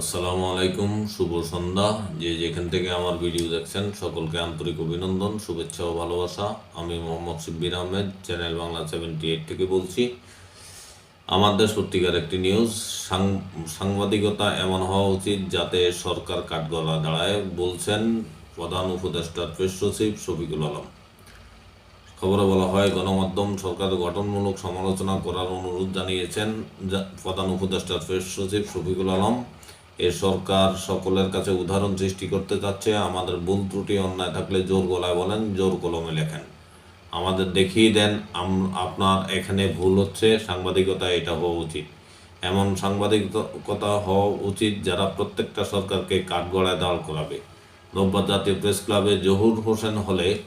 আসসালামু আলাইকুম, শুভ সন্ধ্যা। যে যেখান থেকে আমার ভিডিও দেখছেন, সকলকে আন্তরিক অভিনন্দন, শুভেচ্ছা ও ভালোবাসা। আমি Mohammad Shibbir Ahmed, channel Bangla seventy eight থেকে বলছি। আমাদের সত্যিকার একটি নিউজ সাংবাদিকতা এমন হওয়া উচিত যাতে সরকার কাঠগড়া দাঁড়ায়, বলছেন প্রধান উপদেষ্টার প্রেস সচিব শফিকুল আলম। খবরে বলা হয়, গণমাধ্যম সরকার গঠনমূলক সমালোচনা করার অনুরোধ জানিয়েছেন প্রধান উপদেষ্টার প্রেস সচিব শফিকুল আলম। এ সরকার সকলের কাছে উদাহরণ সৃষ্টি করতে চাচ্ছে। আমাদের ভুল ত্রুটি, অন্যায় থাকলে জোর গলায় বলেন, জোর কলমে লেখেন। আমাদের দেখিয়ে দেন আপনার এখানে ভুল হচ্ছে, সাংবাদিকতা এটা হওয়া উচিত। এমন সাংবাদিকতা হওয়া উচিত যারা প্রত্যেকটা সরকারকে কাঠগড়ায় দাঁড় করাবে। রোববার জাতীয় প্রেস ক্লাবে জহুর হোসেন হলে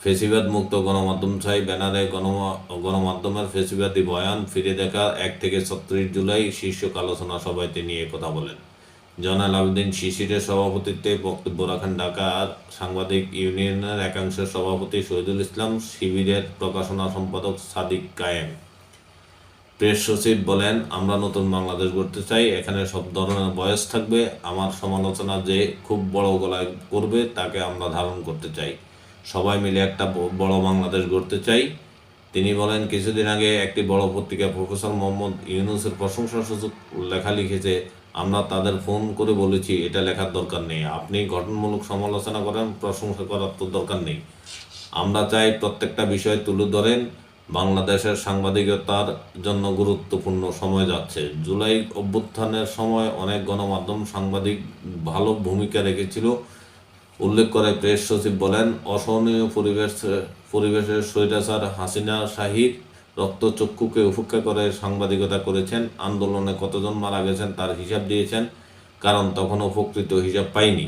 ফেসিবাদ মুক্ত গণমাধ্যম চাই ব্যানারে গণমা- গণমাধ্যমের ফেসিবাদী বয়ান, ফিরে দেখা, এক থেকে ছত্রিশ জুলাই শীর্ষক আলোচনা সভায় তিনি কথা বলেন। জয়নাল আবেদিন শিশিরের সভাপতিত্বে বক্তব্য রাখেন ঢাকার সাংবাদিক ইউনিয়নের একাংশের সভাপতি শহীদুল ইসলাম, শিবিরের প্রকাশনা সম্পাদক সাদিক কায়েম। প্রেস সচিব বলেন, আমরা নতুন বাংলাদেশ গড়তে চাই, এখানে সব ধরনের বয়স থাকবে। আমার সমালোচনা যে খুব বড় গলায় করবে, তাকে আমরা ধারণ করতে চাই। সবাই মিলে একটা বড় বাংলাদেশ গড়তে চাই। তিনি বলেন, কিছুদিন আগে একটি বড় পত্রিকা প্রফেসর মোহাম্মদ ইউনুসের প্রশংসা সূচক লেখা লিখেছে, আমরা তাদের ফোন করে বলেছি, এটা লেখার দরকার নেই। আপনি গঠনমূলক সমালোচনা করেন, প্রশংসা করার তো দরকার নেই। আমরা চাই প্রত্যেকটা বিষয় তুলে ধরেন। বাংলাদেশের সাংবাদিকতার জন্য গুরুত্বপূর্ণ সময় যাচ্ছে। জুলাই অভ্যুত্থানের সময় অনেক গণমাধ্যম সাংবাদিক ভালো ভূমিকা রেখেছিল। উল্লেখ করে প্রেস সচিব বলেন, অসহনীয় পরিবেশ, পরিবেশের স্বৈরাচার হাসিনা শাহির রক্তচক্ষুকে উপেক্ষা করে সাংবাদিকতা করেছেন। আন্দোলনে কতজন মারা গেছেন তার হিসাব দিয়েছেন, কারণ তখন উপকৃত হিসাব পাইনি।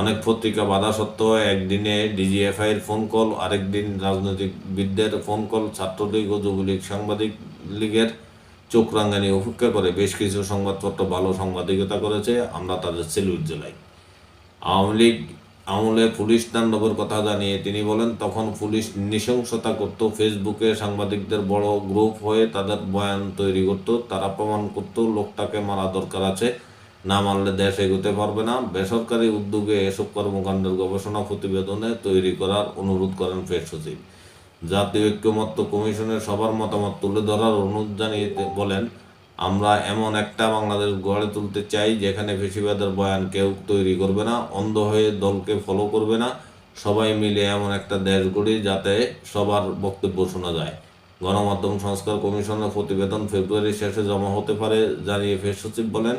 অনেক পত্রিকা বাধা সত্ত্বেও একদিনে ডিজিএফআই এর ফোন কল, আরেকদিন রাজনৈতিকবিদদের ফোন কল, ছাত্রলীগ ও যুবলীগ সাংবাদিক লীগের চোখ রাঙ্গানি উপেক্ষা করে বেশ কিছু সংবাদপত্র ভালো সাংবাদিকতা করেছে। আমরা তাদের সেলুট জানাই আওয়ামী লীগ আমলে পুলিশ তাণ্ডবের কথা জানিয়ে তিনি বলেন, তখন পুলিশ নৃশংসতা করত, ফেসবুকে সাংবাদিকদের বড় গ্রুপ হয়ে তাদের বয়ান তৈরি করত। তারা প্রমাণ করত, লোকটাকে মারা দরকার আছে, না মানলে দেশ এগোতে পারবে না। বেসরকারি উদ্যোগে এসব কর্মকাণ্ডের গবেষণা প্রতিবেদনে তৈরি করার অনুরোধ করেন প্রেস সচিব। জাতীয় ঐক্যমত্য কমিশনের সবার মতামত তুলে ধরার অনুরোধ জানিয়ে বলেন আমরা এমন একটা বাংলাদেশ গড়ে তুলতে চাই যেখানে ফেসিবাদের বয়ান কেউ তৈরি করবে না, অন্ধ হয়ে দলকে ফলো করবে না। সবাই মিলে এমন একটা দেশ গড়ি যাতে সবার বক্তব্য শোনা যায়। গণমাধ্যম সংস্কার কমিশনের প্রতিবেদন ফেব্রুয়ারি শেষে জমা হতে পারে, জানিয়ে ফেস সচিব বলেন।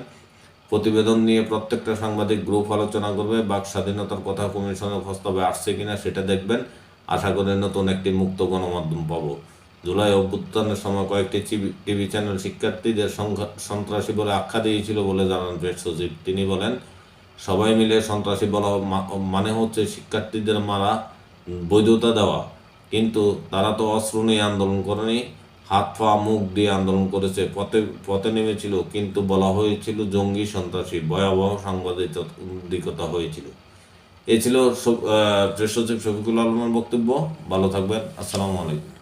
প্রতিবেদন নিয়ে প্রত্যেকটা সাংবাদিক গ্রুপ আলোচনা করবে, বাক স্বাধীনতার কথা কমিশনের প্রস্তাবে আসছে কিনা সেটা দেখবেন। আশা করি নতুন একটি মুক্ত গণমাধ্যম পাবো। জুলাই অভ্যুত্থানের সময় কয়েকটি টিভি চ্যানেল শিক্ষার্থীদের সন্ত্রাসী বলে আখ্যা দিয়েছিল বলে জানান প্রেস সচিব। তিনি বলেন, সবাই মিলে সন্ত্রাসী বলা মানে হচ্ছে শিক্ষার্থীদের মারা বৈধতা দেওয়া। কিন্তু তারা তো অস্ত্র নিয়ে আন্দোলন করেনি, হাত, পা, মুখ দিয়ে আন্দোলন করেছে, পথে পথে নেমেছিল। কিন্তু বলা হয়েছিল জঙ্গি সন্ত্রাসী, ভয়াবহ সাংবাদিকতা হয়েছিল। এ ছিল প্রেস সচিব শফিকুল আলমের বক্তব্য। ভালো থাকবেন। আসসালামু আলাইকুম।